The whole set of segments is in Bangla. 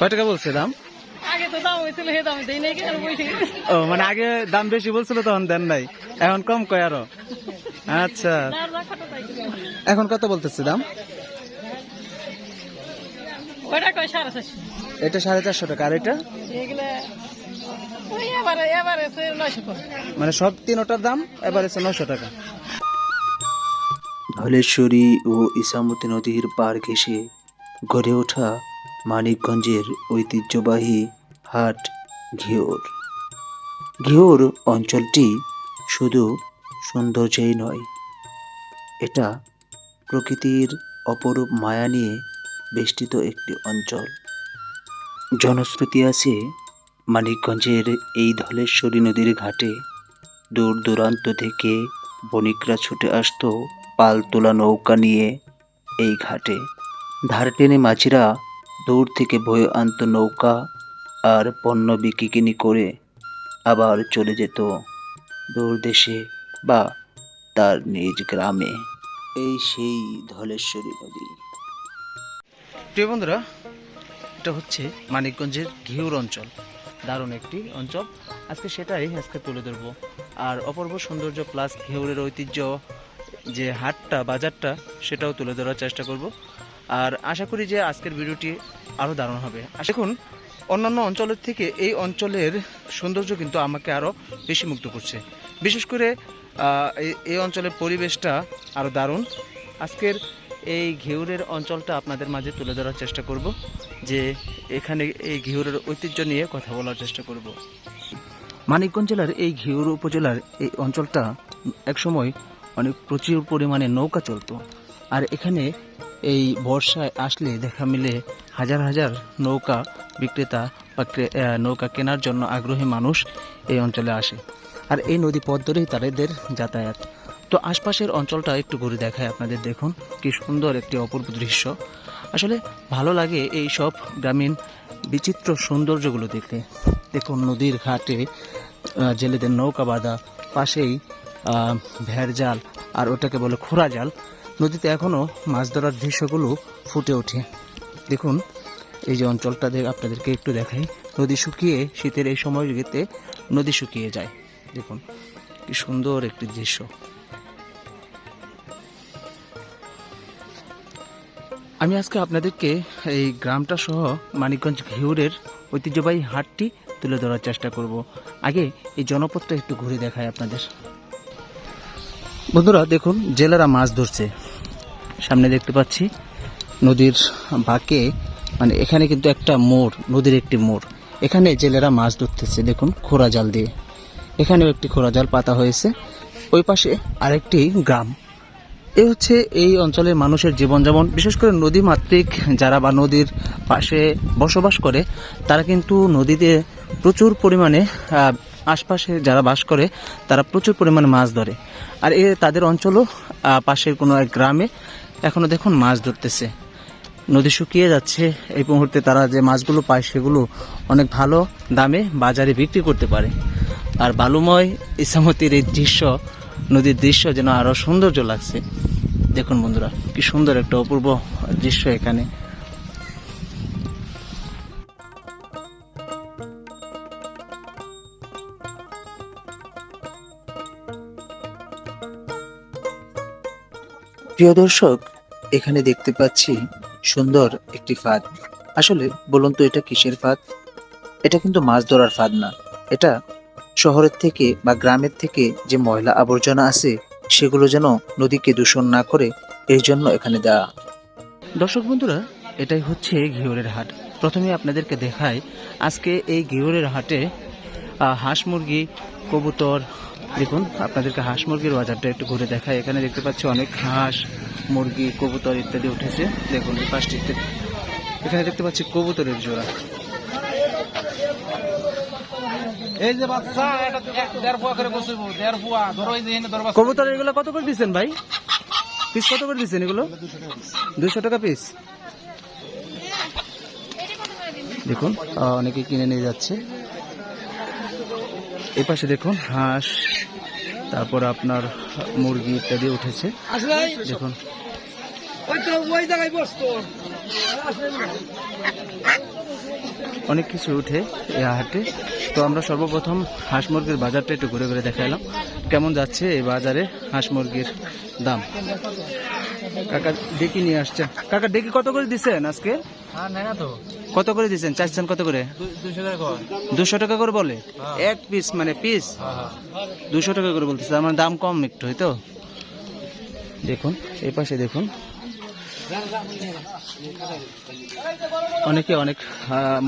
কয় টাকা বলছে দাম? আগে তো দাম হয়েছিল হে দাম দেই নাই কেন বসে ও মানে আগে দাম বেশি বলছিল তখন দেন নাই। এখন কম কয় আরও? আচ্ছা। এখন কত বলতেছে দাম? ওইটা কয় সাড়ে চারশো। এটা সাড়ে চারশো টাকা আর এটা? মানে সব তিনোটার দাম এবার হচ্ছে নশো টাকা। ধলেশ্বরী ও ইসামতি নদীর পার ঘেঁষে গড়ে ওঠা মানিকগঞ্জের ঐতিহ্যবাহী হাট ঘিওর। ঘিওর অঞ্চলটি শুধু সৌন্দর্যই নয়, এটা প্রকৃতির অপরূপ মায়া নিয়ে বেষ্টিত একটি অঞ্চল। জনশ্রুতি আছে, মানিকগঞ্জের এই ধলেশ্বরী নদীর ঘাটে দূর দূরান্ত থেকে বণিকরা ছুটে আসতো পাল তোলা নৌকা নিয়ে এই ঘাটে। ধার টেনে মাঝিরা দূর থেকে বয়ে আনত নৌকা আর পণ্য বিকিকিনি করে আবার চলে যেত দূর দেশে বা তার নিজ গ্রামে। এই সেই ধলেশ্বরী নদী। প্রিয় বন্ধুরা, এটা হচ্ছে মানিকগঞ্জের ঘিউর অঞ্চল। দারুণ একটি অঞ্চল। আজকে সেটাই আজকে তুলে ধরবো। আর অপূর্ব সৌন্দর্য প্লাস ঘিউরের ঐতিহ্য যে হাটটা, বাজারটা, সেটাও তুলে ধরার চেষ্টা করব। আর আশা করি যে আজকের ভিডিওটি আরও দারুণ হবে। আর দেখুন, অন্যান্য অঞ্চলের থেকে এই অঞ্চলের সৌন্দর্য কিন্তু আমাকে আরও বেশি মুগ্ধ করছে। বিশেষ করে এই- এই অঞ্চলের পরিবেশটা আরও দারুণ। আজকের এই ঘিউরের অঞ্চলটা আপনাদের মাঝে তুলে ধরার চেষ্টা করব, যে এখানে এই ঘিউরের ঐতিহ্য নিয়ে কথা বলার চেষ্টা করব। মানিকগঞ্জ জেলার এই ঘিউর উপজেলার এই অঞ্চলটা একসময় অনেক প্রচুর পরিমাণে নৌকা চলতো। আর এখানে এই বর্ষায় আসলে দেখা মিলে হাজার হাজার নৌকা বিক্রেতা বা নৌকা কেনার জন্য আগ্রহী মানুষ এই অঞ্চলে আসে। আর এই নদী পথ ধরেই তাদের যাতায়াত। তো আশপাশের অঞ্চলটা একটু ঘুরে দেখায় আপনাদের দেখুন, কি সুন্দর একটি অপূর্ব দৃশ্য। আসলে ভালো লাগে এই সব গ্রামীণ বিচিত্র সৌন্দর্যগুলো দেখতে। দেখুন নদীর ঘাটে জেলেদের নৌকা বাঁধা, পাশেই ভেড় জাল, আর ওটাকে বলে খোরা জাল। নদীতে এখনও মাছ ধরার দৃশ্যগুলো ফুটে ওঠে। দেখুন, এই যে অঞ্চলটা আপনাদেরকে একটু দেখাই। নদী শুকিয়ে শীতের এই সময়গুলিতে নদী শুকিয়ে যায়। দেখুন, কি সুন্দর একটি দৃশ্য। আমি আজকে আপনাদেরকে এই গ্রামটা সহ মানিকগঞ্জ ঘিউরের ঐতিহ্যবাহী হাটটি তুলে ধরার চেষ্টা করব। আগে এই জনপদটা একটু ঘুরে দেখায় আপনাদের। বন্ধুরা, দেখুন, জেলেরা মাছ ধরছে। সামনে দেখতে পাচ্ছি নদীর বাঁকে মানে এখানে কিন্তু একটা মোড়, নদীর একটি মোড়। এখানে জেলেরা মাছ ধরতেছে, দেখুন খোরা জাল দিয়ে। এখানেও একটি খোরা জাল পাতা হয়েছে। ওই পাশে আরেকটি গ্রাম। এই হচ্ছে এই অঞ্চলের মানুষের জীবনযাপন। বিশেষ করে নদী মাতৃক যারা বা নদীর পাশে বসবাস করে, তারা কিন্তু নদীতে প্রচুর পরিমাণে আশপাশে যারা বাস করে, তারা প্রচুর পরিমাণে মাছ ধরে। আর এ তাদের অঞ্চলও পাশের কোনো এক গ্রামে এখনও দেখুন মাছ ধরতেছে। নদী শুকিয়ে যাচ্ছে, এই মুহূর্তে তারা যে মাছগুলো পায় সেগুলো অনেক ভালো দামে বাজারে বিক্রি করতে পারে। আর বালুময় ইসামতির এই দৃশ্য, নদীর দৃশ্য যেন আরও সৌন্দর্য লাগছে। দেখুন বন্ধুরা, কি সুন্দর একটা অপূর্ব দৃশ্য এখানে। প্রিয় দর্শক, এখানে দেখতে পাচ্ছি সুন্দর একটি ফাঁদ। আসলে বলুন তো এটা কিসের ফাঁদ? এটা কিন্তু মাছ ধরার ফাঁদ না। এটা শহরের থেকে বা গ্রামের থেকে যে ময়লা আবর্জনা আছে, সেগুলো যেন নদীকে দূষণ না করে এর জন্য এখানে দেওয়া দর্শক বন্ধুরা, এটাই হচ্ছে ঘিওরের হাট। প্রথমে আপনাদেরকে দেখাই, আজকে এই ঘিওরের হাটে হাঁস মুরগি, কবুতর দেখুন আপনাদেরকে হাঁস মুরগির বাজারটা একটু ঘুরে দেখাই। এখানে দেখতে পাচ্ছি অনেক হাঁস মুরগি কবুতর ইত্যাদি উঠেছে। দেখুন এই পাশটিতে এখানে দেখতে পাচ্ছি কবুতরের জোড়া। এই যে বাচ্চা এটা দেড় পোয়া করে বসিব দেড় পোয়া ধরো এই যে এনে কবুতর এগুলো কত করে দিচ্ছেন ভাই? পিস কত করে দিচ্ছেন এগুলো? দুশো টাকা পিস। দেখুন আহ, অনেকে কিনে নিয়ে যাচ্ছে। এই পাশে দেখুন হাঁস তারপর আপনার মুরগি ইত্যাদি উঠেছে। দেখুন। অনেক কিছু উঠে এই হাটে। তো আমরা সর্বপ্রথম হাঁস মুরগির বাজারটা একটু ঘুরে ঘুরে দেখাইলাম কেমন যাচ্ছে এই বাজারে হাঁস মুরগির দাম? কাকা ডেকি নিয়ে আসছেন কাকা ডেকি কত করে দিচ্ছেন আজকে? কত করে দিচ্ছেন চাইছেন কত করে? দুশো টাকা কর দুশো টাকা করে বলে? এক পিস মানে পিস দুশো টাকা করে বলতেছে আমার দাম কম একটু হয়তো দেখুন এই পাশে দেখুন। অনেকে অনেক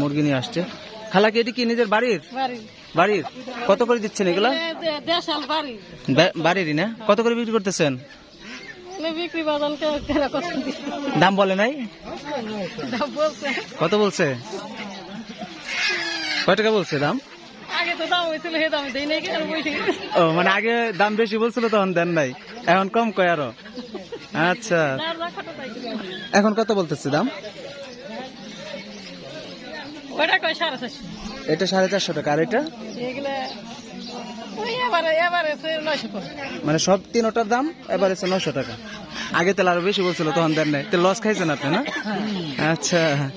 মুরগি নিয়ে আসছে। খালা কি এটি কি নিজের বাড়ির? বাড়ির। কত করে দিচ্ছেন এগুলা? বাড়িরই না? কত করে বিক্রি করতেছেন? বিক্রি দাম বলে নাই? কত বলছে? কয় টাকা বলছে দাম? ও মানে আগে দাম বেশি বলছিল তখন দেন নাই। এখন কম কয় আরও? আচ্ছা। এখন কত বলতেছে দাম? এটা সাড়ে চারশো টাকা আর এটা? মানে সব তিন ওটার দাম এবার এসে নশো টাকা। আগে তেল আরও বেশি বলছিল তখন দেন নাই। লস খাইছেন আপনি না? আচ্ছা।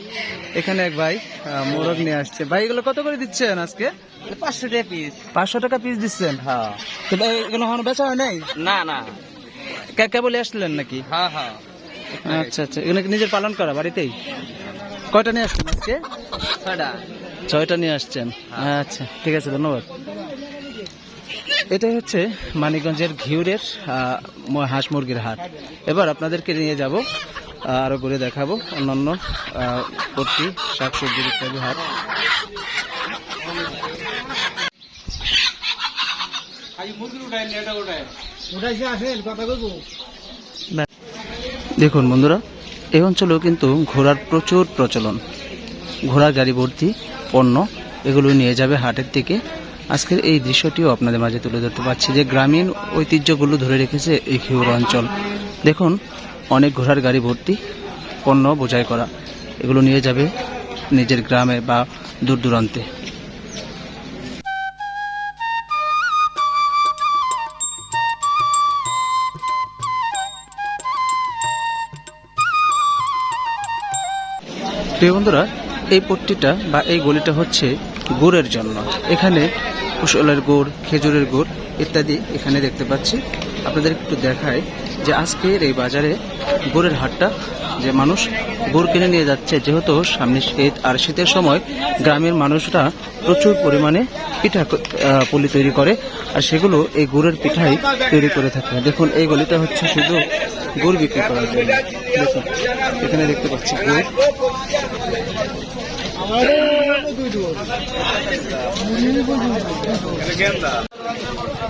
এখানে এক ভাই মোরগ নিয়ে আসছে। ভাই এগুলো কত করে দিচ্ছেন আজকে? পাঁচশো টাকা পিস পাঁচশো টাকা পিস দিচ্ছেন? হ্যাঁ। তো ভাই এগুলো এখন বেচা হয় নাই? না না। কে- কেবল আসলেন নাকি? হ্যাঁ হ্যাঁ। আচ্ছা আচ্ছা। এগুলো নিজের পালন করা বাড়িতেই? কয়টা নিয়ে আসছেন আজকে? ছয়টা। ছয়টা নিয়ে আসছেন। আচ্ছা ঠিক আছে ধন্যবাদ। এটাই হচ্ছে মানিকগঞ্জের ঘিউরের হাঁস মুরগির হাট। এবার আপনাদেরকে নিয়ে যাব আরও ঘুরে দেখাবো অন্যান্য পট্টি শাকসবজির ইত্যাদি হাট। দেখুন বন্ধুরা, এই অঞ্চলেও কিন্তু ঘোড়ার প্রচুর প্রচলন। ঘোড়ার গাড়ি, ভর্তি, পণ্য এগুলো নিয়ে যাবে হাটের থেকে আজকের এই দৃশ্যটিও আপনাদের মাঝে তুলে ধরতে পারছি যে গ্রামীণ ঐতিহ্যগুলো ধরে রেখেছে এই ঘিউর অঞ্চল। দেখুন, অনেক ঘোড়ার গাড়ি ভর্তি, পণ্য বোঝাই করা। এগুলো নিয়ে যাবে নিজের গ্রামে বা দূর দূরান্তে। প্রিয় বন্ধুরা, এই পট্টিটা বা এই গলিটা হচ্ছে গুড়ের জন্য। এখানে কুশলের গুড়, খেজুরের গুড় ইত্যাদি এখানে দেখতে পাচ্ছি। আপনাদের একটু দেখায় যে আজকের এই বাজারে গুড়ের হাটটা যে মানুষ গুড় কিনে নিয়ে যাচ্ছে, যেহেতু সামনে শীত আর শীতের সময় গ্রামের মানুষরা প্রচুর পরিমাণে পিঠা পুলি তৈরি করে আর সেগুলো এই গুড়ের পিঠাই তৈরি করে থাকে। দেখুন, এই গলিটা হচ্ছে শুধু গুড় বিক্রি করার জন্য। দেখুন, এখানে দেখতে পাচ্ছি গুড়।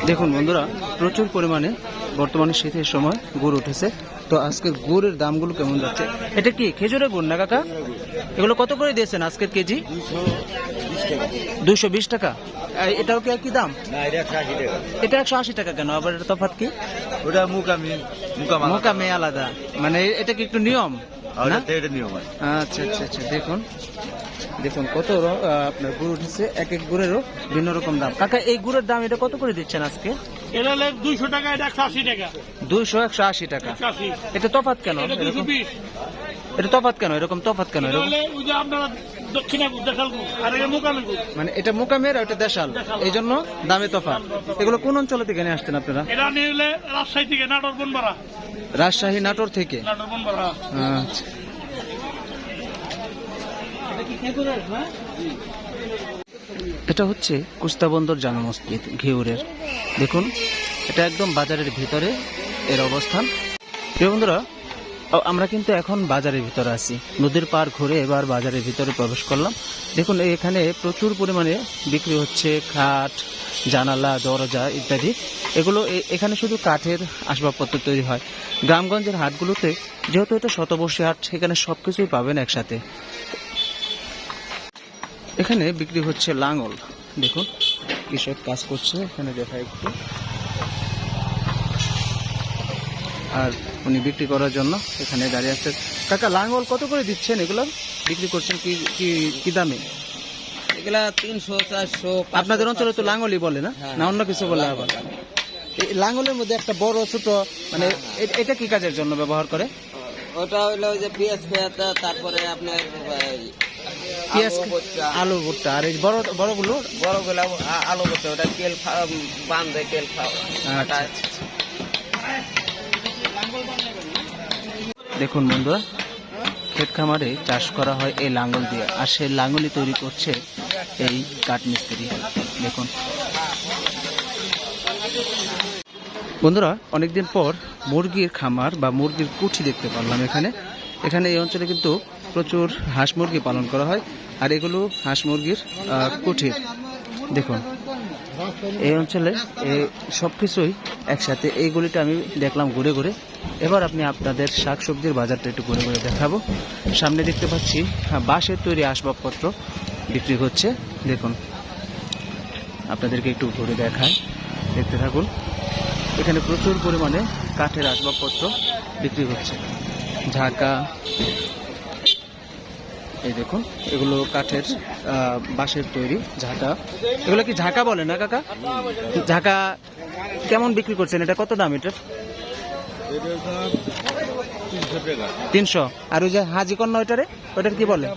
দেখুন বন্ধুরা প্রচুর পরিমাণে বর্তমানে শীতের সময় গুড় উঠেছে। তো আজকের গুড়ের দামগুলো কেমন যাচ্ছে? এটা কি খেজুরের গুড় না কাকা? এগুলো কত করে দিয়েছেন আজকের কেজি? দুশো বিশ টাকা। এটাও কি একই দাম? এটা একশো আশি টাকা। কেন? আবার এটা তফাৎ কি? ওটা মুকামি মুকামা আলাদা। মানে এটা কি একটু নিয়ম? আছে আচ্ছা আচ্ছা আচ্ছা দেখুন। দেখুন কত আপনার গুড় উঠেছে এক এক গুড়েরও ভিন্ন রকম দাম। কাকা এই গুড়ের দাম এটা কত করে দিচ্ছেন আজকে? এটা দুইশো টাকা এটা একশো আশি টাকা। দুইশো একশো আশি টাকা। এটা তফাৎ কেন? এটা তফাৎ কেন? এরকম তফাৎ কেন? মানে এটা মোকামের আর এটা দেশাল। এই জন্য দামে তফাৎ। এগুলো কোন অঞ্চল থেকে নিয়ে আসতেন আপনারা? এটা নিয়ে রাজশাহী থেকে নাটোর বনবাড়া। রাজশাহী নাটোর থেকে? নাটোর বনবাড়া। আচ্ছা। এটা হচ্ছে কুস্তাবন্দর জামা মসজিদ, ঘিউরের। দেখুন, এটা একদম বাজারের ভিতরে এর অবস্থান। প্রিয় বন্ধুরা আমরা কিন্তু এখন বাজারের ভিতরে আছি। নদীর পার ঘুরে এবার বাজারের ভিতরে প্রবেশ করলাম। দেখুন, এখানে প্রচুর পরিমাণে বিক্রি হচ্ছে, খাট, জানালা, দরজা ইত্যাদি। এগুলো এখানে শুধু কাঠের আসবাবপত্র তৈরি হয়। গ্রামগঞ্জের হাটগুলোতে যেহেতু এটা শতবর্ষী হাট, সেখানে সব কিছুই পাবেন একসাথে। এখানে বিক্রি হচ্ছে লাঙল। দেখুন কৃষক কাজ করছে এখানে দেখা একটু। আর উনি বিক্রি করার জন্য এখানে দাঁড়িয়ে আছে। কাকা লাঙল কত করে দিচ্ছেন এগুলো? বিক্রি করছেন কি কি কি দামে? এগুলা তিনশো চারশো আপনাদের অঞ্চলে তো লাঙলই বলে না? না অন্য কিছু বলে আবার। এই লাঙলের মধ্যে একটা বড় ছোট মানে এটা কি কাজের জন্য ব্যবহার করে? ওটা হইল ওই যে পিএস তারপরে আপনার পেঁয়াজ আলু ভর্তা। ভুট্টা আর এই বড় বড়গুলো বড়গুলা আ- আলু করতে ওটা তেল বান্ধে তেল খাওয়া। আচ্ছা, আচ্ছা, দেখুন বন্ধুরা ক্ষেত খামারে চাষ করা হয় এই লাঙ্গল দিয়ে আর সেই লাঙ্গলই তৈরি করছে এই কাঠমিস্ত্রি দেখুন। বন্ধুরা অনেকদিন পর মুরগির খামার বা মুরগির কুঠি দেখতে পারলাম এখানে। এখানে এই অঞ্চলে কিন্তু প্রচুর হাঁস মুরগি পালন করা হয় আর এগুলো হাঁস মুরগির আহ, কুঠি। দেখুন এই অঞ্চলে সব কিছুই একসাথে। এইগুলিটা আমি দেখলাম ঘুরে ঘুরে। এবার আপনি আপনাদের শাকসবজির বাজারটা একটু ঘুরে ঘুরে দেখাবো। সামনে দেখতে পাচ্ছি হ্যাঁ, বাঁশের তৈরি আসবাবপত্র বিক্রি হচ্ছে। দেখুন আপনাদেরকে একটু ঘুরে দেখায় দেখতে থাকুন এখানে প্রচুর পরিমাণে কাঠের আসবাবপত্র বিক্রি হচ্ছে। ঝাঁকা এই দেখুন, এগুলো কাঠের বাঁশের তৈরি ঝাঁকা এগুলো কি ঝাঁকা বলে না, কাকা? ঝাঁকা কেমন বিক্রি করছেন? এটা কত দাম এটার? তিনশো। আর ওই যে হাজি কন্যা ওইটারে? ওটার কি বলে?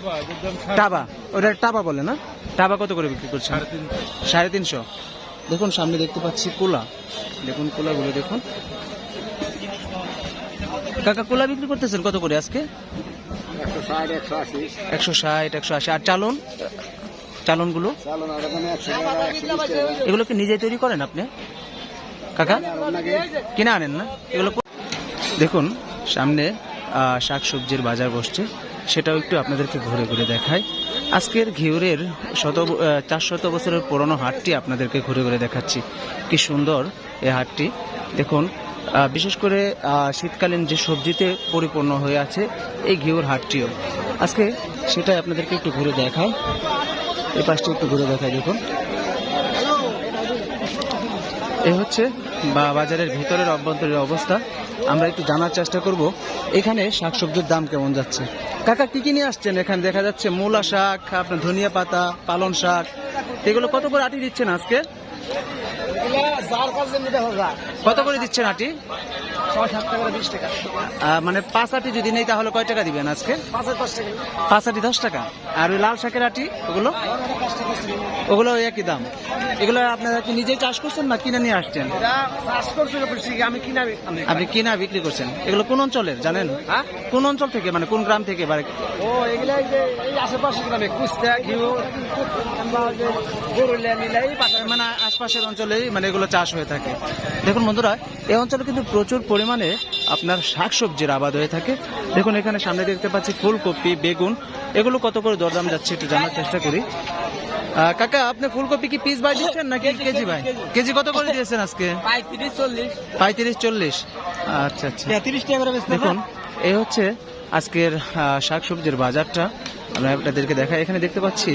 টাবা। ওটার টাবা বলে না? টাবা কত করে বিক্রি করছে সাড়ে তিনশো। দেখুন, সামনে দেখতে পাচ্ছি কুলা। দেখুন, কুলাগুলো দেখুন। কাকা, কুলা বিক্রি করতেছেন কত করে আজকে? একশো ষাট একশো আশি। আর চালন? চালনগুলো? এগুলো কি নিজে তৈরি করেন আপনি? কাকা? কিনে আনেন না? এগুলো দেখুন সামনে শাক সবজির বাজার বসছে। সেটাও একটু আপনাদেরকে ঘুরে ঘুরে দেখায় আজকের ঘিউরের শত চার শত বছরের পুরনো হাটটি আপনাদেরকে ঘুরে ঘুরে দেখাচ্ছি। কি সুন্দর এই হাটটি। দেখুন বিশেষ করে শীতকালীন যে সবজিতে পরিপূর্ণ হয়ে আছে, এই ঘিউর হাটটিও। আজকে সেটাই আপনাদেরকে একটু ঘুরে দেখায় এই পাশটি একটু ঘুরে দেখায় দেখুন। এই হচ্ছে, বা বাজারের ভিতরের অভ্যন্তরীণ অবস্থা। আমরা একটু জানার চেষ্টা করব, এখানে শাকসবজির দাম কেমন যাচ্ছে? কাকা, কি কি নিয়ে আসছেন এখানে? দেখা যাচ্ছে মূলা শাক, আপনার ধনিয়া পাতা, পালন শাক। এগুলো কত করে আটি দিচ্ছেন আজকে? কত করে দিচ্ছেন আটি? মানে পাঁচ আটি যদি নেই তাহলে কয় টাকা দিবেন আজকে? পাঁচ আটি দশ টাকা? আর ওই লাল শাকের আটি ওগুলো? ওগুলো একই দাম। এগুলো আপনারা কি নিজেই চাষ করছেন না কিনে নিয়ে আসছেন? আমি কিনা আপনি কিনা বিক্রি করছেন। এগুলো কোন অঞ্চলের জানেন? হ্যাঁ? কোন অঞ্চল থেকে মানে কোন গ্রাম থেকে পাশে মানে আশপাশের অঞ্চলেই মানে এগুলো চাষ হয়ে থাকে। দেখুন বন্ধুরা এই অঞ্চলে কিন্তু প্রচুর পরিমাণে আপনার শাকসবজির আবাদ হয়ে থাকে। দেখুন এখানে সামনে দেখতে পাচ্ছি ফুলকপি বেগুন। এগুলো কত করে দরদাম যাচ্ছে একটু জানার চেষ্টা করি। কাকা আপনি ফুলকপি কি পিস বাই দিচ্ছেন নাকি কেজি ভাই কেজি কত করে দিয়েছেন আজকে? পঁয়ত্রিশ চল্লিশ। আচ্ছা আচ্ছা। দেখুন এই হচ্ছে আজকের আহ, শাকসবজির বাজারটা। আমরা আপনাদেরকে দেখাই। এখানে দেখতে পাচ্ছি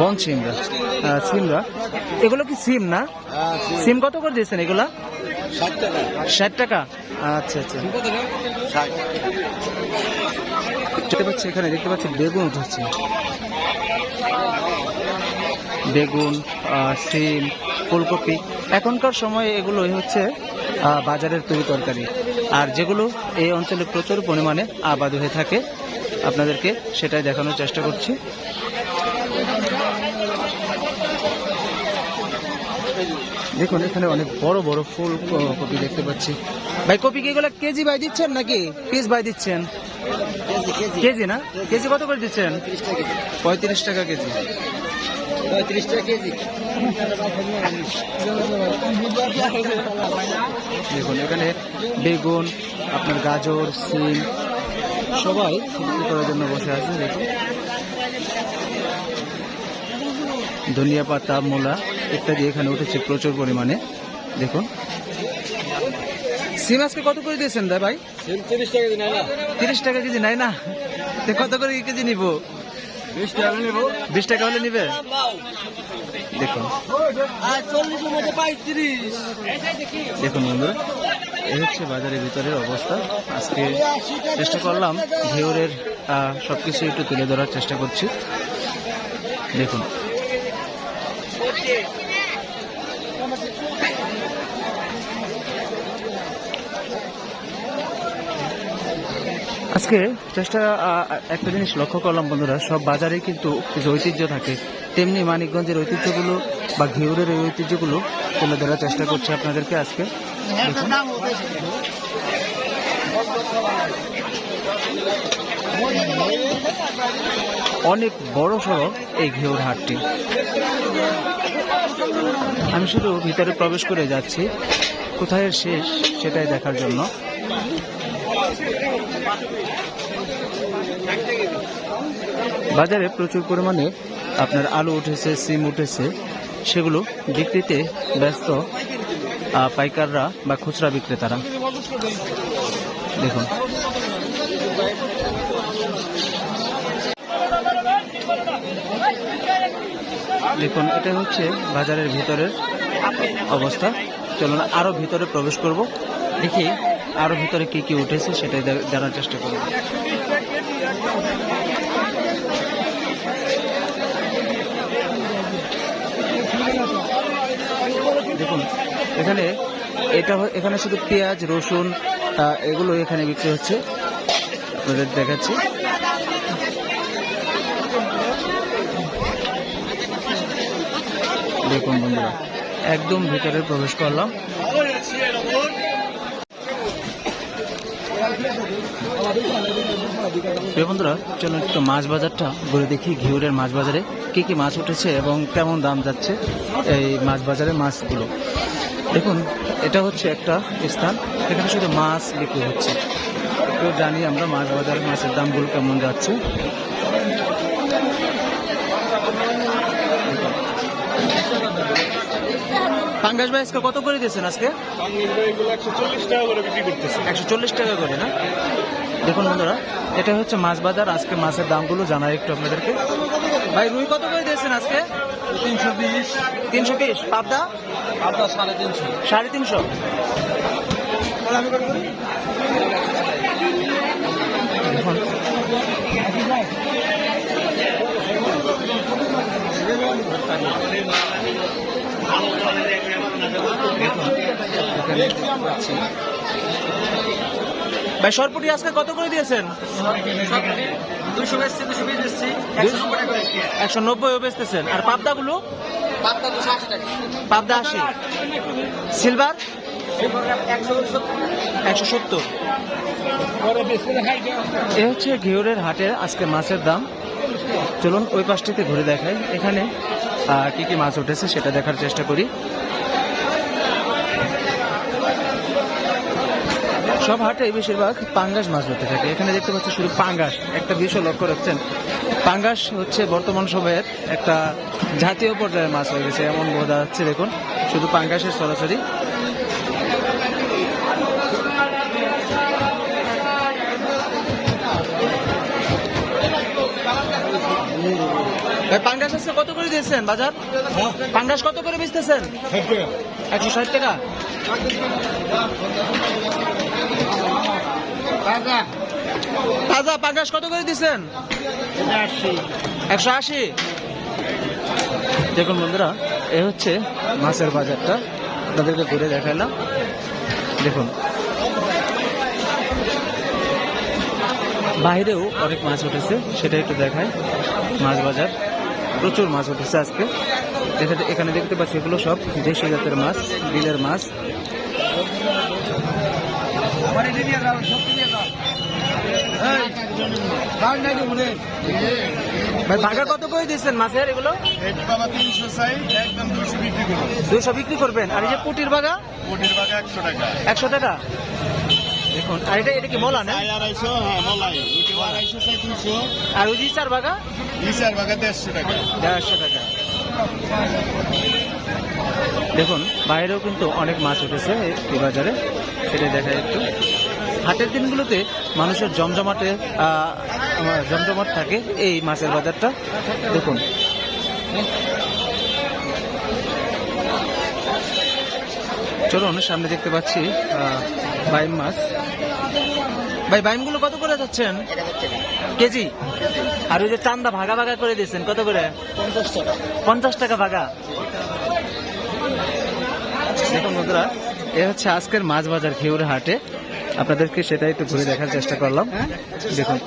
বন সিমরা। সিমরা। এগুলো কি সিম না? সিম কত করে দিয়েছেন এগুলা? ষাট টাকা। আচ্ছা আচ্ছা। দেখতে পাচ্ছি এখানে দেখতে পাচ্ছি বেগুন উঠেছে। বেগুন সিম ফুলকপি। এখনকার সময়ে এগুলোই হচ্ছে বাজারের তৈরি তরকারি। আর যেগুলো এই অঞ্চলে প্রচুর পরিমাণে আবাদ হয়ে থাকে আপনাদেরকে সেটাই দেখানোর চেষ্টা করছি। দেখুন এখানে অনেক বড় বড় ফুল কপি দেখতে পাচ্ছি। ভাই কপি কি এগুলো কেজি বাই দিচ্ছেন নাকি পিস বাই দিচ্ছেন? কেজি না? কেজি। কত করে দিচ্ছেন? পঁয়ত্রিশ টাকা কেজি। পঁয়ত্রিশ টাকা কেজি। দেখুন এখানে বেগুন আপনার গাজর সিম সবাই বিক্রি করার জন্য বসে আছে দেখুন। ধনিয়া পাতা মোলা ইত্যাদি এখানে উঠেছে প্রচুর পরিমাণে। দেখুন। সিম আজকে কত করে দিয়েছেন দা ভাই? তিরিশ টাকা দিন না। তিরিশ টাকা কেজি নাই না? কত করে কেজি নিব? বিশ টাকা নেব। বিশ টাকা হলে নিবে? দেখুন। দেখুন বন্ধুরা এই হচ্ছে বাজারের ভিতরের অবস্থা। আজকে চেষ্টা করলাম ঘেউরের সব কিছু একটু তুলে ধরার চেষ্টা করছি। দেখুন। আজকে চেষ্টা একটা জিনিস লক্ষ্য করলাম বন্ধুরা, সব বাজারে কিন্তু কিছু ঐতিহ্য থাকে তেমনি মানিকগঞ্জের ঐতিহ্যগুলো বা ঘিউরের এই ঐতিহ্যগুলো তুলে ধরার চেষ্টা করছি আপনাদেরকে আজকে দেখুন। অনেক বড় সড়ো এই ঘিউর হাটটি। আমি শুধু ভিতরে প্রবেশ করে যাচ্ছি। কোথায় শেষ সেটাই দেখার জন্য। বাজারে প্রচুর পরিমাণে আপনার আলু উঠেছে, সিম উঠেছে। সেগুলো বিক্রিতে ব্যস্ত পাইকাররা বা খুচরা বিক্রেতারা। দেখুন। দেখুন এটা হচ্ছে বাজারের ভিতরের অবস্থা। চলুন, আরও ভিতরে প্রবেশ করব। দেখি আরও ভিতরে কি কি উঠেছে, সেটাই জানার চেষ্টা করব। দেখুন, এখানে এটা এখানে শুধু পেঁয়াজ, রসুন এগুলো এখানে বিক্রি হচ্ছে। আপনাদের দেখাচ্ছি। দেখুন বন্ধুরা, একদম ভিতরে প্রবেশ করলাম। বন্ধুরা, চলুন একটু মাছ বাজারটা ঘুরে দেখি ঘিউরের মাছ বাজারে কি কি মাছ উঠেছে এবং কেমন দাম যাচ্ছে এই মাছ বাজারে মাছগুলো। দেখুন, এটা হচ্ছে একটা স্থান, এখানে শুধু মাছ বিক্রি হচ্ছে। একটু জানি আমরা মাছ বাজারে মাছের দামগুলো কেমন যাচ্ছে। পাঙ্গাস ভাই আজকে কত করে দিয়েছেন আজকে? একশো চল্লিশ টাকা করে না? দেখুন বন্ধুরা এটা হচ্ছে মাছ বাজার। আজকে মাছের দামগুলো জানাই একটু আপনাদেরকে। ভাই রুই কত করে দিয়েছেন আজকে? তিনশো বিশ। তিনশো বিশ। পাবদা? পাবদা সাড়ে তিনশো। সাড়ে তিনশো। এখানে পাচ্ছি। ভাই সরপুটি আজকে কত করে দিয়েছেন? একশো নব্বই বেচতেছেন। আর পাবদাগুলো? পাবদা আশি সিলভার? একশো সত্তর। এ হচ্ছে ঘিওরের হাটের আজকে মাছের দাম। চলুন ওই পাশটিতে ঘুরে দেখাই। এখানে কি কি মাছ উঠেছে সেটা দেখার চেষ্টা করি। সব হাটে বেশিরভাগ পাঙ্গাস মাছ উঠে থাকে। এখানে দেখতে পাচ্ছি শুধু পাঙ্গাস একটা বিষয় লক্ষ্য রাখছেন। পাঙ্গাস হচ্ছে বর্তমান সময়ের একটা জাতীয় পর্যায়ের মাছ হয়ে গেছে এমন বোঝা যাচ্ছে দেখুন। শুধু পাঙ্গাসের সরাসরি। ভাই পাঙ্গাস আজকে কত করে দিয়েছেন বাজার? পাঙ্গাস কত করে বেচতেছেন? একশো ষাট টাকা? তাজা। পাঙ্গাস কত করে দিচ্ছেন একশো আশি। দেখুন বন্ধুরা, এ হচ্ছে মাছের বাজারটা। তাদেরকে ঘুরে দেখালাম। দেখুন। বাইরেও অনেক মাছ উঠেছে, সেটা একটু দেখায় মাছ বাজার। প্রচুর মাছ উঠেছে আজকে। এখানে এখানে দেখতে পাচ্ছি এগুলো সব দেশি জাতের মাছ বিলের মাছ। ভাই ভাগা কত করে দিচ্ছেন মাছের এগুলো? দুশো বিক্রি দুইশো বিক্রি করবেন। আর এই যে পুটির বাগা কোটির বাঘে একশো টাকা। একশো টাকা? দেখুন আর এটা এটা কি মোলা না? আড়াইশো হ্যাঁ মলাই। আড়াইশো তিনশো। আর ওই চার বাগা? বিচার বাঘে দেড়শো টাকা। দেড়শো টাকা। দেখুন বাইরেও কিন্তু অনেক মাছ উঠেছে এই বাজারে। সেটা দেখা একটু। হাটের দিনগুলোতে মানুষের জমজমাটে জমজমাট থাকে এই মাছের বাজারটা। দেখুন। চলুন সামনে দেখতে পাচ্ছি বাইম মাছ। ভাই বাইমগুলো কত করে যাচ্ছেন? কেজি? আর ওই যে চান্দা ভাগা ভাগা করে দিয়েছেন কত করে? পঞ্চাশ টাকা। ভাগা। দেখুন বন্ধুরা এ হচ্ছে আজকের মাছ বাজার খেউরে হাটে। আপনাদেরকে সেটা একটু ঘুরে দেখার চেষ্টা করলাম। দেখুন।